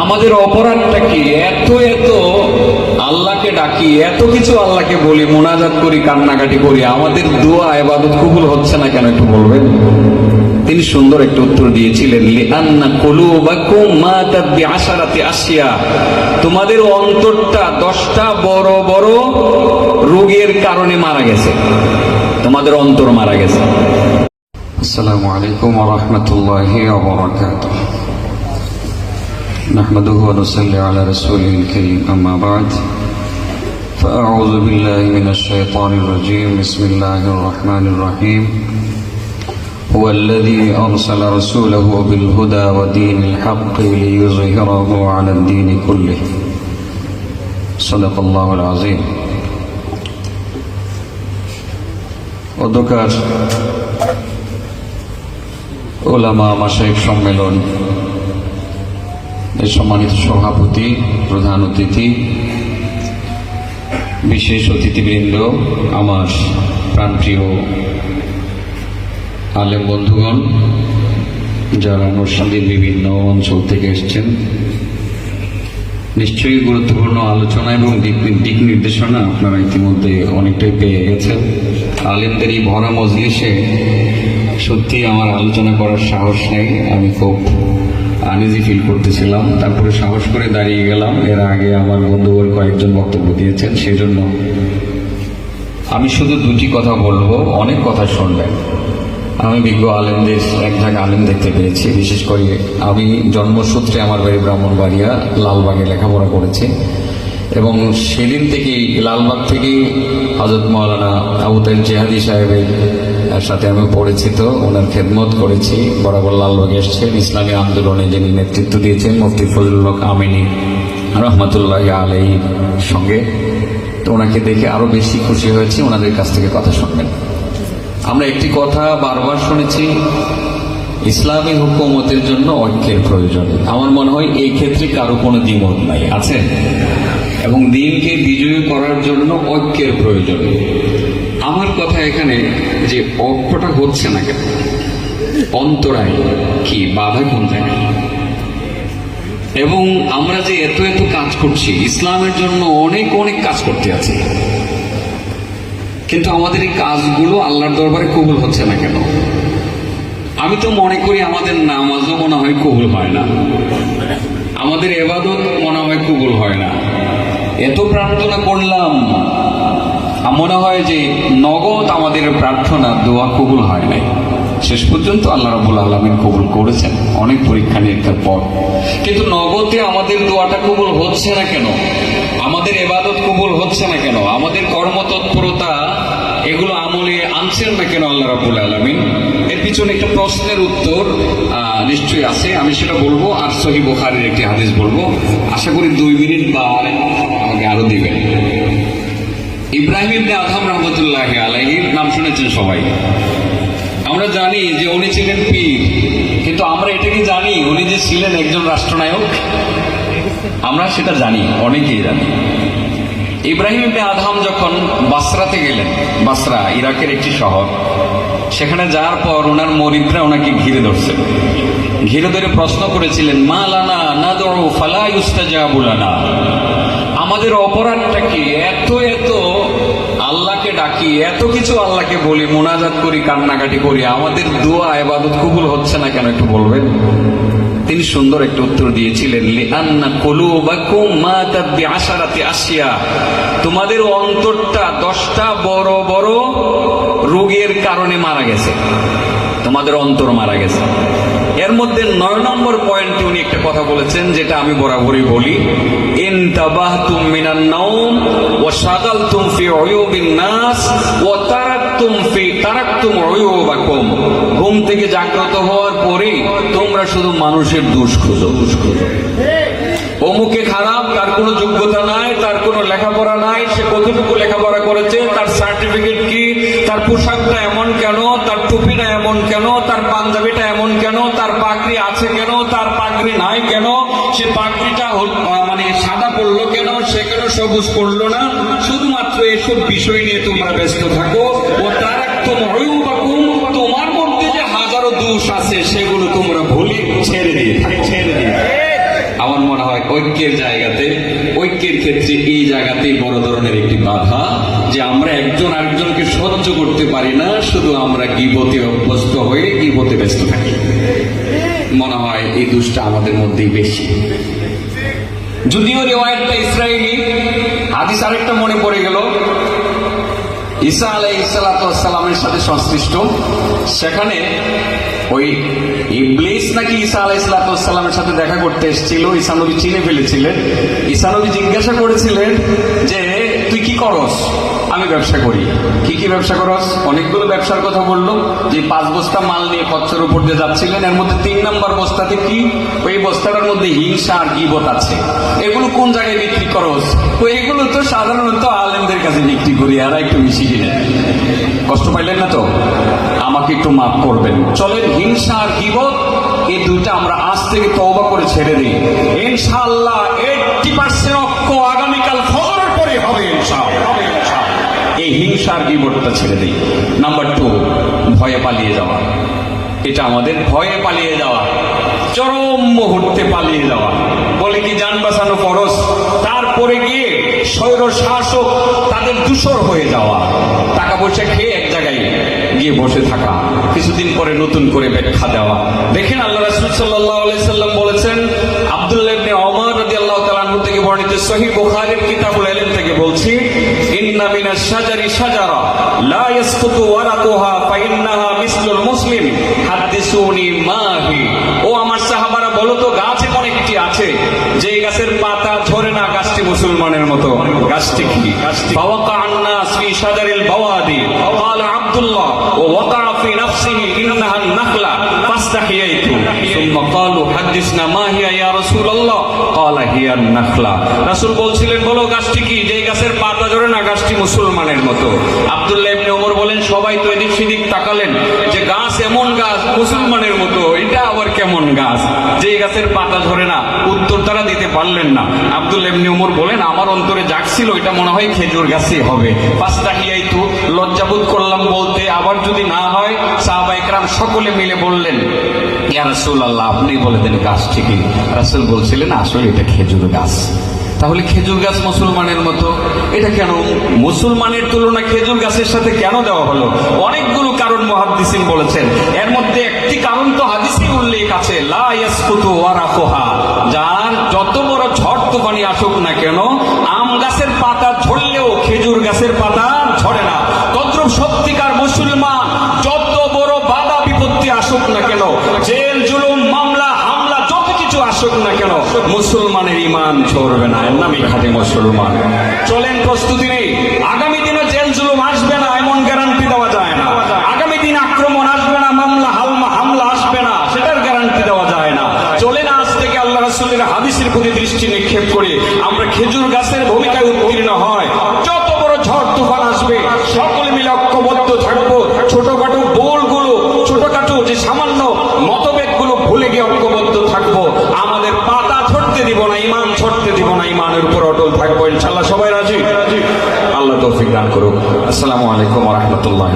আমাদের অপরাধটা কি? এত এত আল্লাহকে ডাকি, এত কিছু আল্লাহকে বলি, মোনাজাত করি, কান্নাকাটি করি, আমাদের দোয়া, এবাদত কবুল হচ্ছে না কেন একটু বলবেন? তিনি সুন্দর একটা উত্তর দিয়েছিলেন তোমাদের অন্তরটা দশটা বড় বড় রোগের কারণে মারা গেছে। তোমাদের অন্তর মারা গেছে। আসসালামু আলাইকুম রহমতুল্লাহ نحمده ونصلي على رسوله الكريم أما بعد فأعوذ بالله من الشيطان الرجيم بسم الله الرحمن الرحيم هو الذي أرسل رسوله بالهدى ودين الحق ليظهره على الدين كله صدق الله العظيم অধ্যকার ওলামা মাসাইক সম্মেলন এর সম্মানিত সভাপতি, প্রধান অতিথি, বিশেষ অতিথিবৃন্দ, আমার প্রাণপ্রিয় আলেম বন্ধুগণ, যারা নরসিংদীর বিভিন্ন অঞ্চল থেকে এসছেন, নিশ্চয়ই গুরুত্বপূর্ণ আলোচনা এবং দিক নির্দেশনা আপনারা ইতিমধ্যে অনেকটাই পেয়ে গেছেন। আলেমদের এই ভরা মজলিসে সত্যি আমার আলোচনা করার সাহস নেই, আমি খুব আনিজি ফিল করতেছিলাম। তারপরে সাহস করে দাঁড়িয়ে গেলাম। এর আগে আমার বন্ধুবর কয়েকজন বক্তব্য দিয়েছেন, সেজন্য আমি শুধু দুটি কথা বলব, অনেক কথা শুনলেন আমি বিজ্ঞ আলেমদের, এক জায়গায় আলেম দেখতে পেয়েছি। বিশেষ করে আমি জন্মসূত্রে আমার বাড়ি ব্রাহ্মণবাড়িয়া, লালবাগে লেখাপড়া করেছি। এবং সেদিন থেকেই লালবাগ থেকেই হজরত মৌলানা আবু তাইল জেহাদি সাহেবের সাথে আমি পরিচিত। ওনার খেদমত করেছি। বরাবর লালবাগে এসছেন। ইসলামী আন্দোলনে যিনি নেতৃত্ব দিয়েছেন, মুফতি ফজলুল হক আমিনী রহমতুল্লাহ আলহীর সঙ্গে। তো ওনাকে দেখে আরও বেশি খুশি হয়েছি। ওনাদের কাছ থেকে কথা শুনবেন। আমরা একটি কথা বারবার শুনেছি, ইসলামী হুকুমতের জন্য ঐক্যের প্রয়োজন। আমার মনে হয় এই ক্ষেত্রে কারও কোনো দ্বিমত নাই। আছে এবং দিনকে বিজয়ী করার জন্য ঐক্যের প্রয়োজন। আমার কথা এখানে যে ঐক্যটা হচ্ছে না কেন? অন্তরায় কি বাধা কোন জায়গায় এবং আমরা যে এত এত কাজ করছি, ইসলামের জন্য অনেক অনেক কাজ করতে আছে। কিন্তু আমাদের এই কাজগুলো আল্লাহর দরবারে কবুল হচ্ছে না কেন? আমি তো মনে করি আমাদের নামাজও মনে হয় কবুল হয় না। আমাদের এবাদত মনে হয় কবুল হয় না। এত প্রার্থনা করলাম। মনে হয় যে নগদ আমাদের প্রার্থনা, দোয়া কবুল হয় নাই। শেষ পর্যন্ত আল্লাহ রাবুল আলমিন কবুল করেছেন। অনেক পরীক্ষা নিরীক্ষার পর। কিন্তু নগদে আমাদের দোয়াটা কবুল হচ্ছে না কেন? আমাদের এবাদত কবুল হচ্ছে না কেন? আমাদের কর্মতৎপরতা এগুলো আমলে আনছেন না কেন আল্লাহ রাবুল আলমিন? এর পিছনে একটা প্রশ্নের উত্তর নিশ্চয়ই আছে। আমি সেটা বলব। আর সহি বোখারের একটি হাদিস বলব। আশা করি দুই মিনিট বা আরও দিবেন। ইব্রাহিম আদম রহমতুল্লাহ আলাইহির নাম শুনেছেন সবাই। আমরা জানি যে উনি ছিলেন পীর, কিন্তু আমরা এটা কি জানি? উনি যে ছিলেন একজন রাষ্ট্রনায়ক, আমরা সেটা জানি, অনেকেই জানি। ইব্রাহিম ইবনে আদহাম যখন বাসরাতে গেলেন, বাসরা ইরাকের একটি শহর, সেখানে যাওয়ার পর ওনার মরিদরা ওনাকে ঘিরে ধরছে। ঘিরে ধরে প্রশ্ন করেছিলেন, মা লানা না দৌড়ো ফালা ইউস্তাজাবুলানা আমাদের অপরাধটা কি? এত এত আল্লাহকে ডাকি, এত কিছু আল্লাহকে বলি, মোনাজাত করি, কান্নাকাটি করি, আমাদের দোয়া, এবাদত কবুল হচ্ছে না কেন একটু বলবেন? তিনি সুন্দর একটা উত্তর দিয়েছিলেন আসিয়া। তোমাদের অন্তরটা দশটা বড় বড় রোগের কারণে মারা গেছে। তোমাদের অন্তর মারা গেছে। এর মধ্যে নয় নম্বর পয়েন্টে উনি একটা কথা বলেছেন, যেটা আমি বরাবরই বলি। ইন তাবাহতুম মিনান নাওম ওয়া শাগালতুম ফি উয়ুবিন নাস ওয়া তারাকতুম ফি তারাকতুম উয়ুবাকুম। ঘুম থেকে জাগ্রত হওয়ার পরেই তোমরা শুধু মানুষের দোষ খুঁজো দোষ খুঁজো। অমুকে খারাপ, তার কোনো যোগ্যতা নাই, তার কোনো লেখাপড়া নাই, সে কতটুকু লেখাপড়া আছে কেন? তার পাগড়ি নাই কেন? সে পাগড়িটা মানে সাদা পড়ল কেন? সে কেন সবুজ পড়ল না? শুধুমাত্র এসব বিষয় নিয়ে তোমরা ব্যস্ত থাকো। ও তার তোমার মধ্যে যে হাজারো দোষ আছে, সেগুলো তোমরা ভুলে ছেড়ে দিয়ে ছেড়ে দিয়ে আমার মনে হয় ঐক্যের জায়গাতে, ঐক্যের ক্ষেত্রে এই জায়গাতেই বড় ধরনের একটি বাধা যে আমরা একজন আরেকজনকে সহ্য করতে পারি না, শুধু আমরা গিবতে অভ্যস্ত হয়ে গিবতে ব্যস্ত থাকি। মনে হয় এই দুষ্টা আমাদের মধ্যেই বেশি। যদিও রেওয়ায়তটা ইসরায়েলি হাদিস আরেকটা মনে পড়ে গেল। ঈসা আলাই ইসালাতামের সাথে সংশ্লিষ্ট। সেখানে ওই ইবলিস নাকি ঈসা আলাই ইসলাতামের সাথে দেখা করতে এসেছিল, ঈসা নবী চিনে ফেলেছিলেন। ঈসা নবী জিজ্ঞাসা করেছিলেন যে, তুই কি করস? আমি ব্যবসা করি। কি কি ব্যবসা করস অনেকগুলো ব্যবসার কথা বলল। যে পাঁচ বস্তা মাল নিয়ে কচ্ছর উপর দিয়ে যাচ্ছিলেন, এর মধ্যে তিন নম্বর বস্তাতে কি? ওই বস্তাটার মধ্যে হিংসা আর গিবত আছে। এগুলো কোন জায়গায় বিক্রি করস তো এগুলো তো সাধারণত আলেমদের কাছে বিক্রি করি আর একটু বেশি কিনে। কষ্ট পাইলেন না তো? আমাকে একটু মাফ করবেন। চলেন, হিংসা আর গিবত এই দুইটা আমরা আজ থেকে তওবা করে ছেড়ে দিই। ইনশাআল্লাহ এইটটি পার্সেন্ট অক্ষ আগামীকাল ফজরের পরে হবে, ইনশাআল্লাহ। এই হিংসার গিবটটা ছেড়ে দিই। নাম্বার টু ভয়ে পালিয়ে যাওয়া। এটা আমাদের ভয়ে পালিয়ে যাওয়া। চরম মুহূর্তে পালিয়ে যাওয়া। বলে কি যান বাঁচানো ফরজ? তারপরে গিয়ে স্বৈর শাসক তাদের দূষর হয়ে যাওয়া। টাকা পয়সা খেয়ে এক জায়গায় গিয়ে বসে থাকা। কিছুদিন পরে নতুন করে ব্যাখ্যা দেওয়া। দেখেন আল্লাহ রাসূল সাল্লাম বলেছেন, আব্দুল্লাহ ইবনে ওমর আল্লাহ আনহু থেকে বর্ণিত সহিহ বুখারীর কিতাবুল ইলম থেকে বলছি ইন্না মিনাশ শাজারি শাজারা লা ইয়াসকুতু ওয়ারাকুহা ফাইন্নাহা মিসলুল মুসলিম হাদিসুনি মাহি ও আমার সাহাবারা বলো তো গাছ এমন একটি আছে যে গাছের পাতা ঝরে না গাছটি মুসলমানের মতো গাছটি কি ফাওয়াকা আন্নাস ফি শাজারিল বাওয়াদি قال عبد الله ووقع في نفسه انها النخله فاستحييت ثم قالوا حدثنا ما هي يا رسول الله কলা হিয়ার নাখলা। রাসুল বলছিলেন, বলো, গাছটি কি? যে গাছের পাতা জোরে না, গাছটি মুসলমানের মতো। আবদুল্লাহ ইবনে ওমর বলেন, সবাই তো এদিক সেদিক তাকালেন। যে গাছ এমন গাছ মুসলমানের মতো, এটা কেমন গাছ? যে গাছের পাতা ঝরে না, উত্তর তারা দিতে পারলেন না। আব্দুল এমনি উমর বলেন, আমার অন্তরে জাগছিল, এটা মনে হয় খেজুর গাছই হবে। পাঁচটা হিয়াই তো লজ্জাবোধ করলাম বলতে, আবার যদি না হয়, সাহাবা একরাম সকলে মিলে বললেন, ইয়া রাসূল আল্লাহ আপনি বলে দেন গাছ ঠিকই। রাসূল বলছিলেন, আসলে এটা খেজুর গাছ। তাহলে খেজুর গাছ মুসলমানের মতো, এটা কেন? মুসলমানের তুলনা খেজুর গাছের সাথে কেন দেওয়া হলো? অনেকগুলো মহাদ্দিসিন বলেছেন। এর মধ্যে একটি কারণ তো হাদিসে উল্লেখ আছে, লা যার যত বড় ঝড় তুফানি আসুক না কেন, আম গাছের পাতা ঝরলেও খেজুর গাছের পাতা ঝরে না। তদ্রুপ সত্যিকার মুসলমান যত বড় বাধা বিপত্তি আসুক না কেন, জেল, জুলুম, মামলা, হামলা, যত কিছু আসুক না কেন, মুসলমানের ইমান ঝরবে না। এর নামই খাটে মুসলমান। চলেন প্রস্তুতি নেই। আগামী দিনে জেল জুলুম আসবে না এমন গ্যারান্টি দেওয়া যায় না আগামী দিন আক্রমণ আসবে না মামলা হালমা হামলা আসবে না সেটার গ্যারান্টি দেওয়া যায় না চলেন আজ থেকে আল্লাহ রাসূলের হাদিসের প্রতি দৃষ্টি নিক্ষেপ করে আমরা খেজুর গাছের ভূমিকায় উত্তীর্ণ হয় যত বড় ঝড় তুফান আসবে সকলে মিলে ঐক্যবদ্ধ থাকব ছোটখাটো বোলগুলো ছোটখাটো যে সামান্য মতভেদগুলো ভুলে গিয়ে ঐক্যবদ্ধ থাকব আমাদের পাতা ছড়তে দিব না ইমান ছড়তে দিব না ইমানের উপর অটল থাকব ইনশাল্লাহ সবাই রাজি আল্লাহ তৌফিক দান করুক আসসালামু আলাইকুম রহমতুল্লাহ